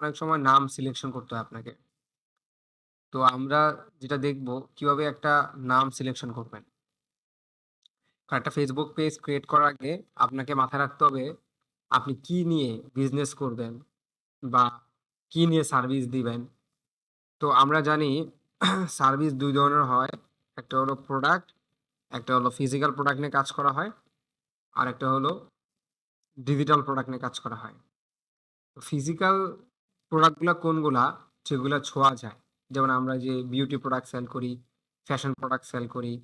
অনেক সময় নাম সিলেকশন করতে হয় আপনাকে। তো আমরা যেটা দেখব কীভাবে একটা নাম সিলেকশন করবেন। একটা ফেসবুক পেজ ক্রিয়েট করার আগে আপনাকে মাথায় রাখতে হবে আপনি কি নিয়ে বিজনেস করবেন বা কি নিয়ে সার্ভিস দিবেন। তো আমরা জানি সার্ভিস দুই ধরনের হয়। একটা হলো প্রোডাক্ট, একটা হলো ফিজিক্যাল প্রোডাক্ট নিয়ে কাজ করা হয়। আর একটা হলো ডিজিটাল প্রোডাক্ট নিয়ে কাজ করা হয়। ফিজিক্যাল প্রোডাক্টগুলা কোনগুলা? যেগুলা ছোঁয়া যায়। যেমন আমরা যে বিউটি প্রোডাক্ট সেল করি, ফ্যাশন প্রোডাক্ট সেল করি,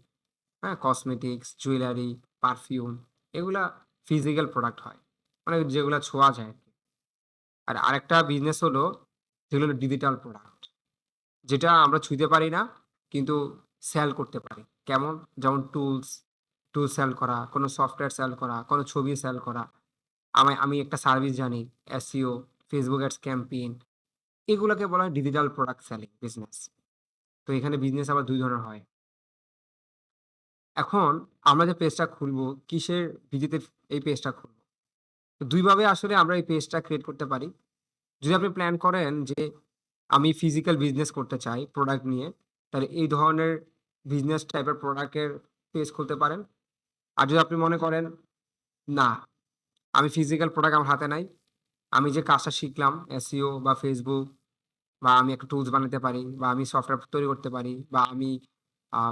হ্যাঁ? কসমেটিক্স, জুয়েলারি, পারফিউম এগুলা ফিজিক্যাল প্রোডাক্ট হয়। মানে যেগুলো ছোঁয়া যায়। আর আরেকটা বিজনেস হলো যেগুলো ডিজিটাল প্রোডাক্ট। যেটা আমরা ছুঁইতে পারি না কিন্তু সেল করতে পারি। কেমন? যেমন টুলস, টুলস সেল করা, কোনো সফটওয়্যার সেল করা, কোনো ছবি সেল করা। আমি আমি একটা সার্ভিস জানি SEO, Facebook অ্যাডস ক্যাম্পেইন এগুলোকে বলা হয় ডিজিটাল প্রোডাক্ট সেলিং বিজনেস। তো এখানে বিজনেস আবার দুই ধরনের হয়। এখন আমরা যে পেজটা খুলবো, কিসের ভিজিতে এই পেজটা খুলবো? ২ ভাবে আসলে আমরা এই পেজটা ক্রিয়েট করতে পারি। যদি আপনি প্ল্যান করেন যে আমি ফিজিক্যাল বিজনেস করতে চাই প্রোডাক্ট নিয়ে, তাহলে এই ধরনের বিজনেস টাইপের প্রোডাক্টের পেজ খুলতে পারেন। আর যদি আপনি মনে করেন না, আমি ফিজিক্যাল প্রোডাক্ট আমার হাতে নাই। আমি যে কাজটা শিখলাম এসিও বা ফেসবুক বা আমি একটা টুলস বানাতে পারি, বা আমি সফটওয়্যার তৈরি করতে পারি, বা আমি, আ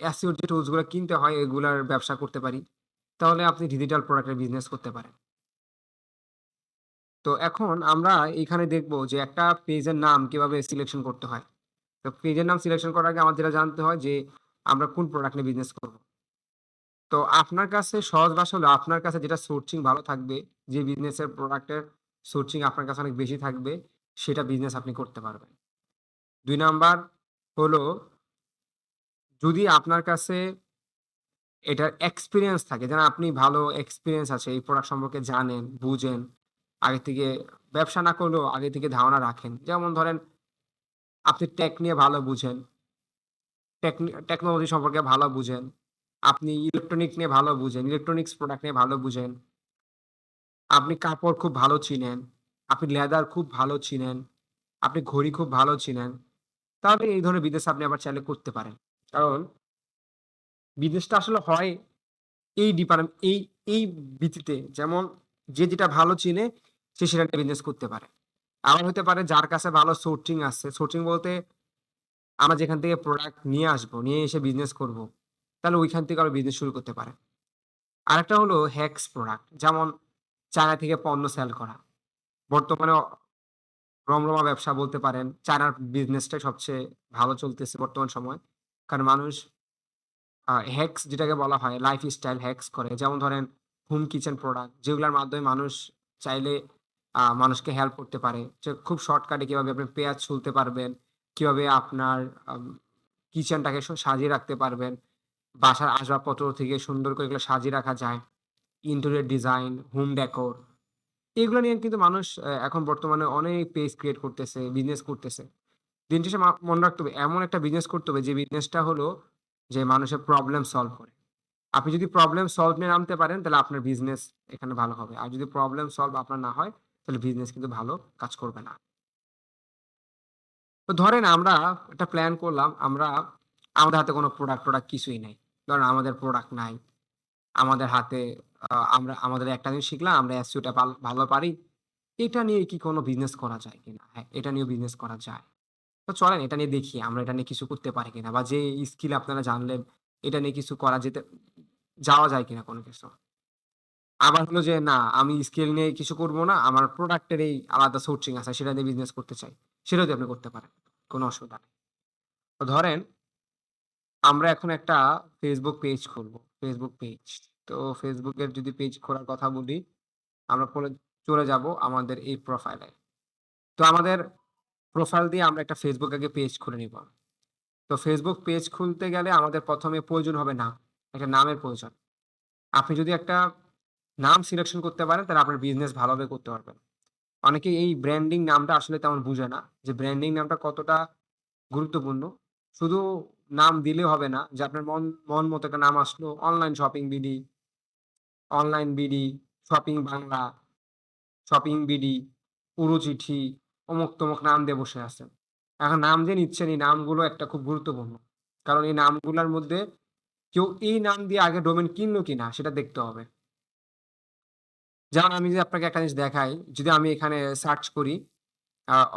SEO যে টুলসগুলা কিনতে হয়, এগুলার ব্যবসা করতে পারি। তাহলে আপনি ডিজিটাল প্রোডাক্টের বিজনেস করতে পারেন। তো এখন আমরা এখানে দেখব যে একটা পেজের নাম কীভাবে সিলেকশন করতে হয়। তো পেজের নাম সিলেকশন করার আগে যেটা জানতে হয় যে আমরা কোন প্রোডাক্ট নিয়ে বিজনেস করব। তো আপনার কাছে সহজ ভাষা হলো আপনার কাছে যেটা সোর্সিং ভালো থাকবে, যে বিজনেসের প্রোডাক্টের সোর্সিং আপনার কাছে অনেক বেশি থাকবে, সেটা বিজনেস আপনি করতে পারবেন। দুই নাম্বার হলো যদি আপনার কাছে এটার এক্সপিরিয়েন্স থাকে, যেন আপনি ভালো এক্সপিরিয়েন্স আছে এই প্রোডাক্ট সম্পর্কে জানেন, বুঝেন, আগে থেকে ব্যবসা না করলেও আগে থেকে ধারণা রাখেন। যেমন ধরেন আপনি টেক নিয়ে ভালো বুঝেন। টেকনি টেকনোলজি সম্পর্কে ভালো বুঝেন। আপনি ইলেকট্রনিক নিয়ে ভালো বুঝেন, ইলেকট্রনিক্স প্রোডাক্ট নিয়ে ভালো বুঝেন। আপনি কাপড় খুব ভালো চিনেন, আপনি লেদার খুব ভালো চিনেন, আপনি ঘড়ি খুব ভালো চিনেন। তাহলে এই ধরনের বিজনেস আপনি আবার চাইলে করতে পারেন। কারণ বিজনেসটা আসলে হয় এই ডিপার্টমেন্ট এই এই ভিত্তিতে যেমন যে যেটা ভালো চিনে সে সেটা বিজনেস করতে পারে। আবার হতে পারে যার কাছে ভালো সোর্টিং আছে, সোর্টিং বলতে আমরা যেখান থেকে প্রোডাক্ট নিয়ে আসব, নিয়ে এসে বিজনেস করব। তাহলে ওইখান থেকে আরও বিজনেস শুরু করতে পারে। আরেকটা হলো হ্যাকস প্রোডাক্ট যেমন চায়না থেকে পণ্য সেল করা। বর্তমানে রমরমা ব্যবসা বলতে পারেন। চায়নার বিজনেসটাই সবচেয়ে ভালো চলতেছে বর্তমান সময় কারণ মানুষ হ্যাকস যেটাকে বলা হয় লাইফ স্টাইল হ্যাকস করে। যেমন ধরেন হোম কিচেন প্রোডাক্ট যেগুলোর মাধ্যমে মানুষ চাইলে মানুষকে হেল্প করতে পারে। যে খুব শর্টকাটে কীভাবে আপনি পেঁয়াজ ছুলতে পারবেন, কীভাবে আপনার কিচেনটাকে সাজিয়ে রাখতে পারবেন। বাসার আসবাবপত্র থেকে সুন্দর করে এগুলো সাজিয়ে রাখা যায়। ইন্টেরিয়র ডিজাইন, হোম ডেকোর এগুলো নিয়ে কিন্তু মানুষ এখন বর্তমানে অনেক পেজ ক্রিয়েট করতেছে, বিজনেস করতেছে। দিন শেষে মনে রাখতে হবে এমন একটা বিজনেস করতে হবে যে বিজনেসটা হলো যে মানুষের প্রবলেম সলভ করে। আপনি যদি প্রবলেম সলভ নিয়ে নামতে পারেন তাহলে আপনার বিজনেস এখানে ভালো হবে। আর যদি প্রবলেম সলভ আপনার না হয় তাহলে বিজনেস কিন্তু ভালো কাজ করবে না। তো ধরেন আমরা একটা প্ল্যান করলাম আমরা আমাদের হাতে কোনো প্রোডাক্ট-টোডাক্ট কিছুই নাই। ধরেন আমাদের প্রোডাক্ট নাই। আমাদের হাতে আমরা আমাদের একটা জিনিস শিখলাম আমরা SEO টা ভালো পারি। এটা নিয়ে কি কোনো বিজনেস করা যায় কিনা? হ্যাঁ, এটা নিয়েও বিজনেস করা যায়। তো চলেন এটা নিয়ে দেখি আমরা এটা নিয়ে কিছু করতে পারি কিনা বা যে স্কিল আপনারা জানলেন এটা নিয়ে কিছু করা যেতে যাওয়া যায় কিনা কোনো কিছু। আবার হলো যে না আমি স্কিল নিয়ে কিছু করব না। আমার প্রোডাক্টের এই আলাদা সোর্সিং আছে সেটা নিয়ে বিজনেস করতে চাই। সেটাও দিয়ে আপনি করতে পারেন। কোনো অসুবিধা নেই। ধরেন আমরা এখন একটা ফেসবুক পেজ খুলবো। Facebook page. তো এর যদি পেজ খোলার কথা বলি, আমরা চলে যাব আমাদের এই প্রোফাইলে। তো আমাদের প্রোফাইল দিয়ে আমরা একটা ফেসবুক আগে পেজ খুলে নিব। তো ফেসবুক পেজ খুলতে গেলে আমাদের প্রথমে প্রয়োজন হবে নাম। একটা নামের প্রয়োজন। আপনি যদি একটা নাম সিলেকশন করতে পারেন তাহলে আপনার বিজনেস ভালোভাবে করতে পারবেন। অনেকেই এই ব্র্যান্ডিং নামটা আসলে তেমন বুঝে না যে ব্র্যান্ডিং নামটা কতটা গুরুত্বপূর্ণ। শুধু নাম দিলে হবে না যে আপনার মন মন মতো একটা নাম আসলো online shopping BD, online BD, shopping Bangla, shopping BD, পুরো চিঠি অমুক তমুক নাম দিয়ে বসে আছেন। এখন নাম যে নিচ্ছেন এই নামগুলো একটা খুব গুরুত্বপূর্ণ। কারণ এই নামগুলোর মধ্যে কেউ এই নাম দিয়ে আগে ডোমেন কিনলো কিনা সেটা দেখতে হবে। যেমন আমি যদি আপনাকে একটা জিনিস দেখাই যদি আমি এখানে সার্চ করি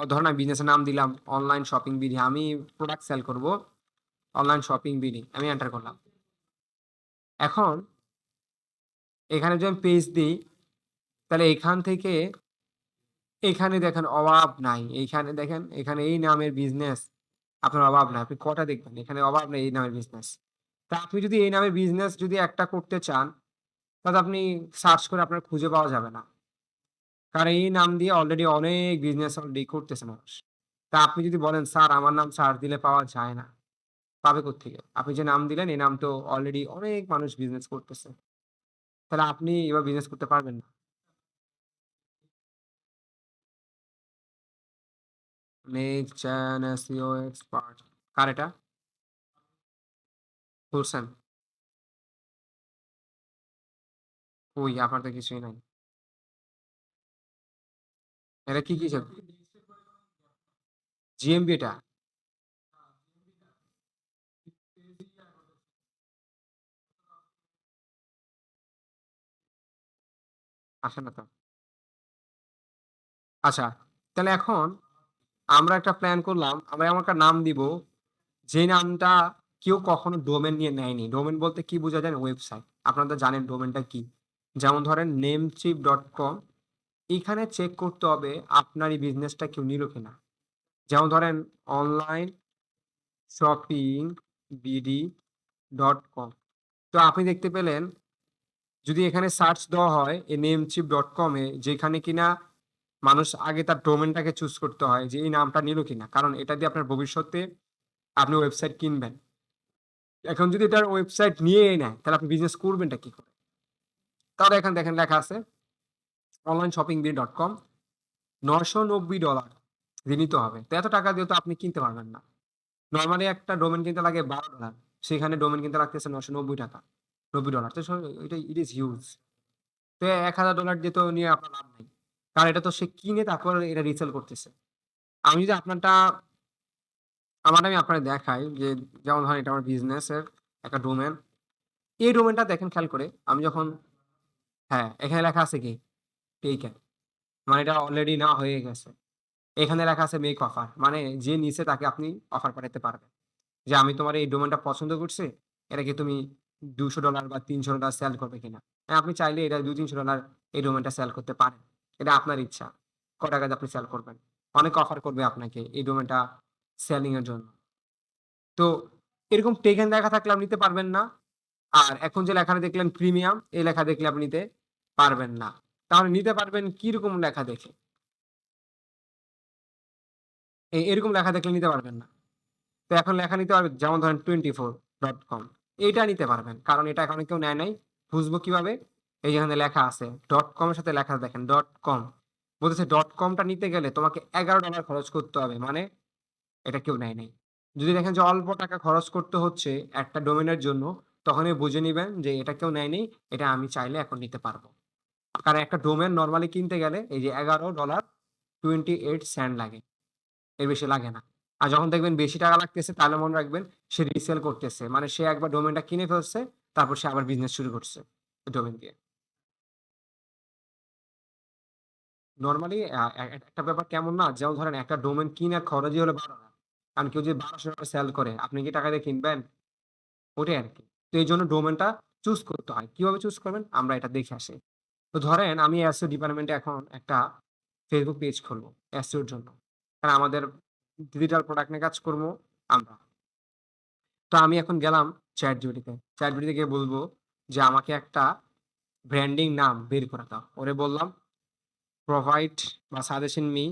ধরেন আমি বিজনেসের নাম দিলাম অনলাইন শপিং বিডি আমি প্রোডাক্ট সেল করব অনলাইন শপিং বিডি আমি এন্টার করলাম। এখন, এখানে যদি আমি পেজ দিই, তাহলে এখান থেকে, এখানে দেখেন অভাব নাই এইখানে দেখেন, এখানে এই নামের বিজনেস আপনার অভাব নাই, আপনি কটা দেখবেন? এখানে অভাব নেই, এই নামের বিজনেস তা আপনি যদি এই নামের বিজনেস যদি একটা করতে চান, তাহলে আপনি সার্চ করে আপনার খুঁজে পাওয়া যাবে না। কারণ এই নাম দিয়ে অলরেডি অনেক বিজনেস অলরেডি করতেছে মানুষ। তা আপনি যদি বলেন, স্যার, আমার নাম সার্চ দিলে পাওয়া যায় না। পাবে কোথেকে আপনি যে নাম দিলেন, এই নাম তো অলরেডি অনেক মানুষ বিজনেস করতেছে। তাহলে আপনি এবার বিজনেস করতে পারবেন না। মেক চ্যান এসইও এক্সপার্ট কার এটা? খুলছেন ওই আপনার তো কিছুই নাই। এটা কি কি জিএমবি এটা? আসে না তো। আচ্ছা তাহলে এখন আমরা একটা প্ল্যান করলাম, আমরা এমন একটা নাম দিব যে নামটা কেউ কখনো ডোমেন নিয়ে নেয়নি। ডোমেন বলতে কি বোঝা যায় ওয়েবসাইট আপনারা জানেন ডোমেনটা কি। যেমন ধরেন নেমচিপ ডট কম এখানে চেক করতে হবে আপনার এই বিজনেসটা কেউ নিল কিনা। যেমন ধরেন online shopping BD dot com তো আপনি দেখতে পেলেন যদি এখানে সার্চ দেওয়া হয়, এই নেমচিপ ডট কমে যেখানে কিনা মানুষ আগে তার ডোমেনটাকে চুজ করতে হয় যে এই নামটা নিল কিনা। কারণ এটা দিয়ে আপনার ভবিষ্যতে আপনি ওয়েবসাইট কিনবেন। এখন যদি এটার ওয়েবসাইট নিয়ে নেয়, তাহলে আপনি বিজনেস করবেনটা কি করে? তাহলে এখানে দেখেন লেখা আছে online shopping B dot com নশো নব্বই ডলার দিয়ে হবে। তো এত টাকা দিয়ে তো আপনি কিনতে পারবেন না। নর্মালি একটা ডোমেন কিনতে লাগে বারো ডলার, সেখানে ডোমেন কিনতে লাগতেছে নশো নব্বই টাকা। নব্বই ডলার তো এটা ইট ইজ হিউজ তো এক হাজার ডলার দিয়ে তো নিয়ে আপনার লাভ নেই। কারণ এটা তো সে কিনে তারপর এটা রিসেল করতেছে। আমি যদি আপনারটা আমার আমি আপনার দেখাই যে, যেমন ধরেন এটা আমার বিজনেসের একটা ডোমেন এই ডোমেনটা দেখেন, খেয়াল করে আমি যখন হ্যাঁ এখানে লেখা আছে কি? টেকেন মানে এটা অলরেডি না হয়ে গেছে। এখানে লেখা আছে মেক অফার মানে যে নিচে তাকে আপনি অফার পাঠাতে পারবেন। যে আমি তোমার এই ডোমেনটা পছন্দ করছি এটা কি তুমি দুশো ডলার বা তিনশো ডলার সেল করবে কিনা। আপনি চাইলে এটা দুই তিনশো ডলার এই ডোমেনটা সেল করতে পারেন। এটা আপনার ইচ্ছা। ক টাকাতে আপনি সেল করবেন? অনেক অফার করবে আপনাকে এই ডোমেনটা সেলিং এর জন্য। তো এরকম টেকেন লেখা থাকলে আপনি নিতে পারবেন না। আর এখন যে লেখাটা দেখলেন প্রিমিয়াম এই লেখা দেখলে আপনি নিতে পারবেন না। তাহলে নিতে পারবেন কীরকম লেখা দেখে? এরকম লেখা দেখলে নিতে পারবেন না। তো এখন লেখা নিতে পারবেন যেমন ধরেন টোয়েন্টি ফোর ডট কম এইটা নিতে পারবেন। কারণ এটা এখন কেউ নেয় নাই। বুঝব কীভাবে? এই যেখানে লেখা আছে ডট কমের সাথে লেখা দেখেন ডট কম বলতেছে ডট কমটা নিতে গেলে তোমাকে এগারো ডলার খরচ করতে হবে মানে এটা কেউ নেয় নাই। যদি দেখেন যে অল্প টাকা খরচ করতে হচ্ছে একটা ডোমেনের জন্য, তখনই বুঝে নিবেন যে এটা কেউ নেয় নেই, এটা আমি চাইলে এখন নিতে পারব। কারণ একটা ডোমেন নর্মালি কিনতে গেলে এই যে এগারো ডলার টোয়েন্টি এইট সেন্ট লাগে। এর বেশি লাগে না। আর যখন দেখবেন বেশি টাকা লাগতেছে, তাহলে মনে রাখবেন সে রিসেল করতেছে। মানে সে একবার ডোমেনটা কিনে ফেলছে, তারপর সে আবার বিজনেস শুরু করছে ডোমেন দিয়ে। নর্মালি একটা ব্যাপার কেমন না, যেমন ধরেন একটা ডোমেন কিনার খরচই হলো বারো টাকা কারণ কেউ যদি বারোশো টাকা সেল করে, আপনি কি টাকা দিয়ে কিনবেন? ওটাই আর কি। তো এই জন্য ডোমেনটা চুজ করতে হয়। কীভাবে চুজ করবেন? আমরা এটা দেখে আসি। তো ধরেন আমি এসইও ডিপার্টমেন্টে এখন একটা ফেসবুক পেজ খুলবো এসইওর জন্য। কারণ আমাদের ডিজিটাল প্রোডাক্ট নিয়ে কাজ করব আমরা। তো আমি এখন গেলাম চ্যাট জিবিটিতে চ্যাট জিবিটিতে গিয়ে বলব যে, আমাকে একটা ব্র্যান্ডিং নাম বের করে দাও। ওরে বললাম প্রোভাইড বা সাজেশন মি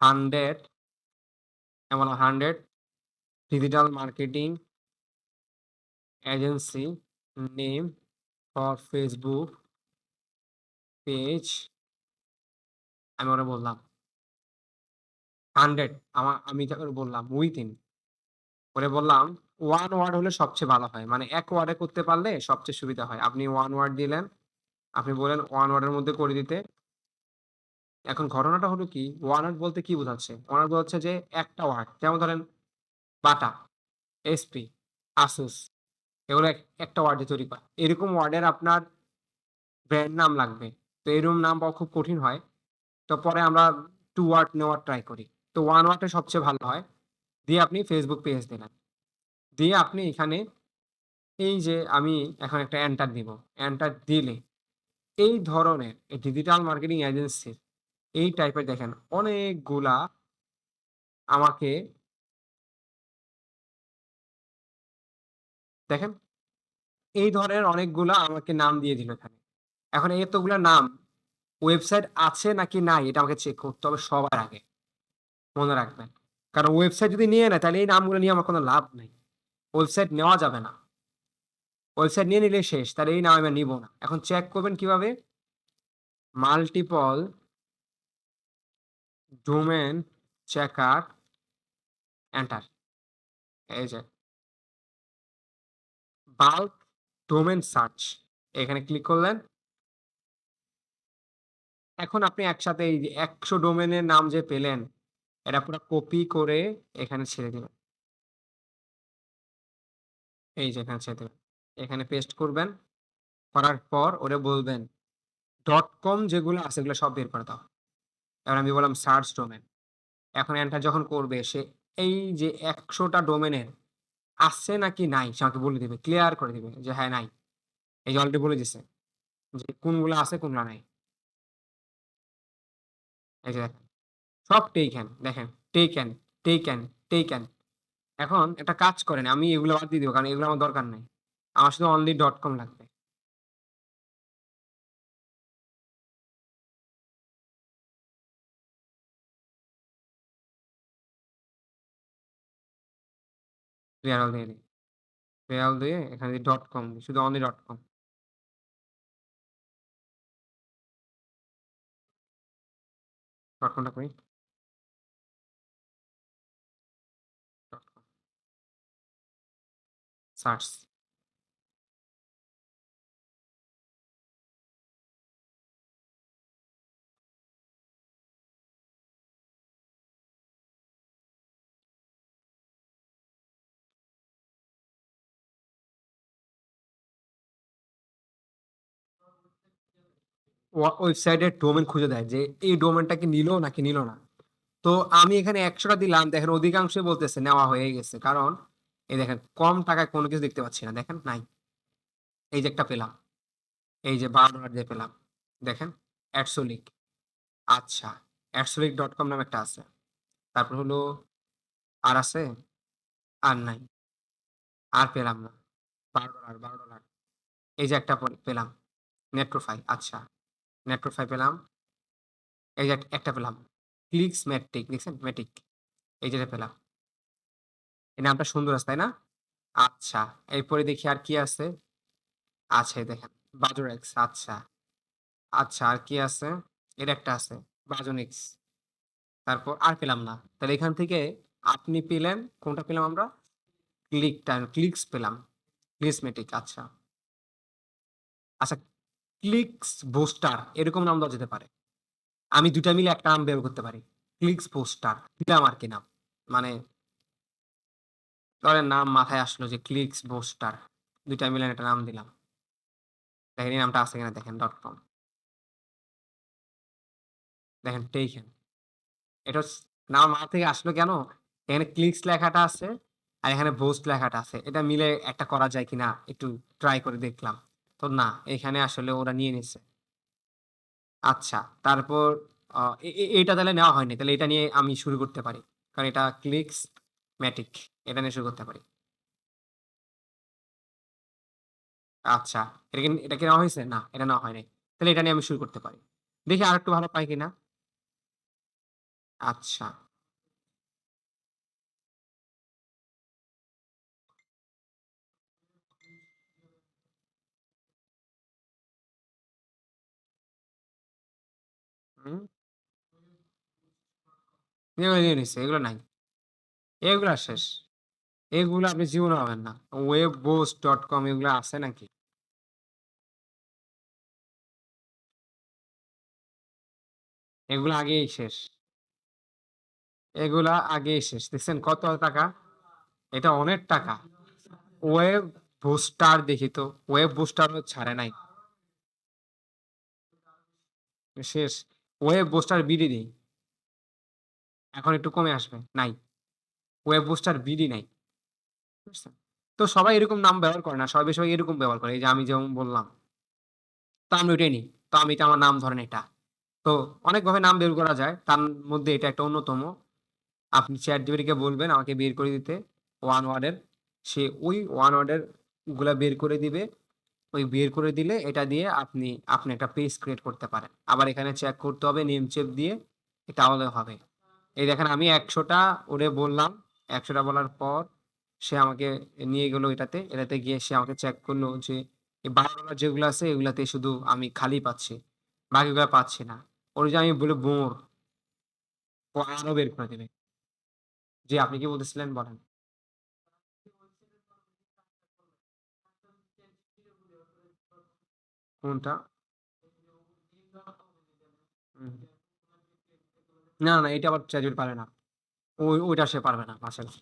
হান্ড্রেড এমন hundred digital marketing agency name for Facebook page আমি ওরা বললাম। হান্ড্রেড আমার আমি বললাম উইথিন ওরে বললাম ওয়ান ওয়ার্ড হলে সবচেয়ে ভালো হয় মানে এক ওয়ার্ডে করতে পারলে সবচেয়ে সুবিধা হয় আপনি ওয়ান ওয়ার্ড দিলেন আপনি বলেন ওয়ান ওয়ার্ডের মধ্যে করে দিতে এখন ঘটনাটা হলো কি ওয়ান ওয়ার্ড বলতে কি বোঝাচ্ছে? ওয়ান ওয়ার্ড বোঝাচ্ছে যে একটা ওয়ার্ড। যেমন ধরেন বাটা, এসপি, আসুস এগুলো একটা ওয়ার্ডে তৈরি করা। এরকম ওয়ার্ডের আপনার ব্র্যান্ড নাম লাগবে। তো এরকম নাম পাওয়া খুব কঠিন হয়। তো পরে আমরা টু ওয়ার্ড নেওয়ার ট্রাই করি। তো ওয়ান ওয়ার্ডটা সবচেয়ে ভালো হয়। দিয়ে আপনি ফেসবুক পেজ দিলেন। দিয়ে আপনি এখানে এই যে আমি এখন একটা এন্টার দিব। এন্টার দিলে এই ধরনের ডিজিটাল মার্কেটিং এজেন্সির এই টাইপের দেখেন অনেকগুলা আমাকে দেখেন এই ধরনের অনেকগুলা আমাকে নাম দিয়ে দিল এখানে। এখন এতগুলা নাম ওয়েবসাইট আছে নাকি নাই এটা আমাকে চেক করতে হবে সবার আগে। মনে রাখবেন। কারণ ওয়েবসাইট যদি নিয়ে নেয় তাহলে এই নামগুলো নিয়ে আমার কোনো লাভ নাই। ওয়েবসাইট নেওয়া যাবে না। ওয়েবসাইট নিয়ে নিলে শেষ। তাহলে এই নাম আমি নিব না। এখন চেক করবেন কীভাবে? Multiple domain checker enter. এই যে বাল্ক ডোমেন সার্চ এখানে ক্লিক করলেন। এখন আপনি একসাথে এই ১০০ ডোমেইনের নাম যে পেলেন, এটা পুরো কপি করে এখানে ছেড়ে দিবেন। এই যে এখানে ছেড়ে দিবেন। এখানে পেস্ট করবেন। করার পর ওরে বলবেন ডট কম যেগুলো আছে এগুলো সব বের করে দাও। এবার আমি বললাম সার্চ ডোমেইন। এখন এন্টার যখন করবে সে এই যে ১০০ টা ডোমেইনের আছে নাকি নাই সে আমাকে বলে দিবে। ক্লিয়ার করে দিবে যে হ্যাঁ, নাই। এই যে অলরেডি বলে দিছে। যে কোনগুলো আছে কোনগুলো নাই। এই যে দেখেন। সব টেকেন দেখেন টেকেন, টেকেন, টেকেন। এখন একটা কাজ করেন আমি এগুলো বাদ দিয়ে দেবো কারণ এগুলো আমার দরকার নাই। আমার শুধু অনলি .com লাগবে। ক্লিয়ার অল দিয়ে দিই। অল দিয়ে এখানে .com দিই। শুধু অনলি .com। .com টা কই? .com ওয়া ওয়েবসাইটের ডোমেইন খুঁজে দেয় যে, এই ডোমেইনটা কি নিলো নাকি নিল না। তো আমি এখানে একশোটা দিলাম, দেখেন অধিকাংশই বলতেছে নেওয়া হয়ে গেছে। কারণ এই দেখেন, কম টাকায় কোনো কিছু দেখতে পাচ্ছি না। দেখেন, নাই। এই যে একটা পেলাম। এই যে $১২ দিয়ে পেলাম। দেখেন অ্যাটসোলিক আচ্ছা অ্যাটসোলিক ডট কম নামে একটা আছে। তারপর হলো, আর আছে? আর নাই। আর পেলাম না। $১২ $১২ এই যে একটা পেলাম। নেট্রোফাই আচ্ছা। নেট্রোফাই পেলাম। এই যে একটা পেলাম। ক্লিকস ম্যাটিক দেখছেন? ম্যাটিক। এই যেটা পেলাম। এই নামটা সুন্দর আছে, তাই না? আচ্ছা। এরপরে দেখি আর কি আছে? আচ্ছা দেখেন। বাজোরেক্স আচ্ছা। আচ্ছা আর কি আছে? এর একটা আছে। বাজোনিক্স। তারপর আর পেলাম না। তাহলে এখান থেকে আপনি পেলেন কোনটা পেলাম আমরা? ক্লিক ক্লিকটা ক্লিকস পেলাম। ক্লিসমেটিক আচ্ছা। আচ্ছা ক্লিকস বোস্টার এরকম নাম দেওয়া যেতে পারে। আমি দুটা মিলে একটা নাম বের করতে পারি। ক্লিকস বুস্টার দিলাম আরকি নাম। মানে ধরেন নাম মাথায় আসলো যে ক্লিকস বুস্টার ২ টা মিলে একটা নাম দিলাম। দেখেন এই নামটা আছে কিনা দেখেন .com দেখেন টেকেন। এটা নাম মাথা থেকে আসলো কেন? এখানে ক্লিকস লেখাটা আছে আর এখানে বোস্ট লেখাটা আছে। এটা মিলে একটা করা যায় কিনা একটু ট্রাই করে দেখলাম। তো না, এখানে আসলে ওরা নিয়ে নিছে। আচ্ছা তারপর এটা তাহলে নেওয়া হয়নি। তাহলে এটা নিয়ে আমি শুরু করতে পারি। কারণ এটা ক্লিকস ম্যাটিক এটা নিয়ে শুরু করতে পারি। আচ্ছা। এটা কি এটা কি নেওয়া হয়েছে? না, এটা নেওয়া হয় নাই। তাহলে এটা নিয়ে আমি শুরু করতে পারি। দেখি আরেকটু ভালো পাই কিনা। আচ্ছা। এগুলো নাই। এগুলা শেষ। এগুলো আপনি জীবনে পাবেন না। ওয়েব বোস ডট কম এগুলা আছে নাকি? এগুলা আগেই শেষ। এগুলা আগেই শেষ। দেখছেন কত টাকা? এটা অনেক টাকা। ওয়েব বুস্টার দেখি তো। ওয়েব বুস্টারও ছাড়ে নাই। শেষ। ওয়েব বুস্টার বিডি নেই। এখন একটু কমে আসবে। নাই। ওয়েব বুস্টার বিডি নাই। তো সবাই এরকম নাম ব্যবহার করে না। সবাই বেশিরভাগ এরকম ব্যবহার করে। এই যে আমি যেমন বললাম। তো আমি ওইটাই নিই। তো আমি এটা আমার নাম ধরেন এটা। তো অনেকভাবে নাম বের করা যায়। তার মধ্যে এটা একটা অন্যতম। আপনি ChatGPT কে বলবেন আমাকে বের করে দিতে ওয়ান ওয়ার্ডের। সে ওই ওয়ান ওয়ার্ডেরগুলা বের করে দিবে। ওই বের করে দিলে এটা দিয়ে আপনি, আপনি একটা পেজ ক্রিয়েট করতে পারেন। আবার এখানে চেক করতে হবে নেম চেপ দিয়ে। এটা তাহলে হবে। এই দেখেন আমি একশোটা ওরে বললাম। একশোটা বলার পর সে আমাকে নিয়ে গেল এটাতে। এটাতে গিয়ে সে আমাকে চেক করল যে এই ১২ ডলার যেগুলো আছে এগুলাতে শুধু আমি খালি পাচ্ছি। বাকিগুলা পাচ্ছি না। ওর যে আমি বলি বোর। ও আরও বের করে দেবে যে আপনি কি বলতেছিলেন বলেন? কোনটা? না, না এটা আবার ChatGPT পারে না। ওই ওইটা সে পারবে না আসলে।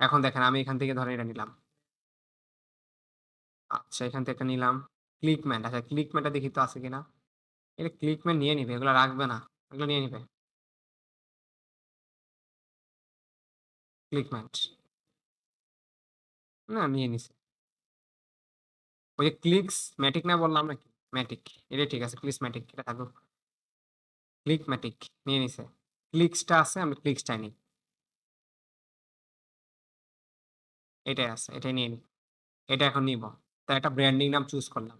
এখন দেখেন আমি এখান থেকে ধরেন এটা নিলাম। আচ্ছা এখান থেকে নিলাম। ক্লিকম্যান আচ্ছা ক্লিকম্যানটা দেখি তো আছে কিনা। এটা ক্লিকম্যান নিয়ে নিবে। এগুলো রাখবে না। এগুলো নিয়ে নিবে। ক্লিকম্যান। না, নিয়ে নিছে। ওই যে ক্লিকস ম্যাটিক না বললাম নাকি? ম্যাটিক। এটা ঠিক আছে। ক্লিকসম্যাটিক এটা থাকুক। ক্লিকম্যাটিক নিয়ে নিছে। ক্লিকসটা আছে, আমি ক্লিকসটাই নিই। এটাই আছে। এটাই নিয়ে নিই। এটা এখন নিব তো একটা ব্র্যান্ডিং নাম চুজ করলাম।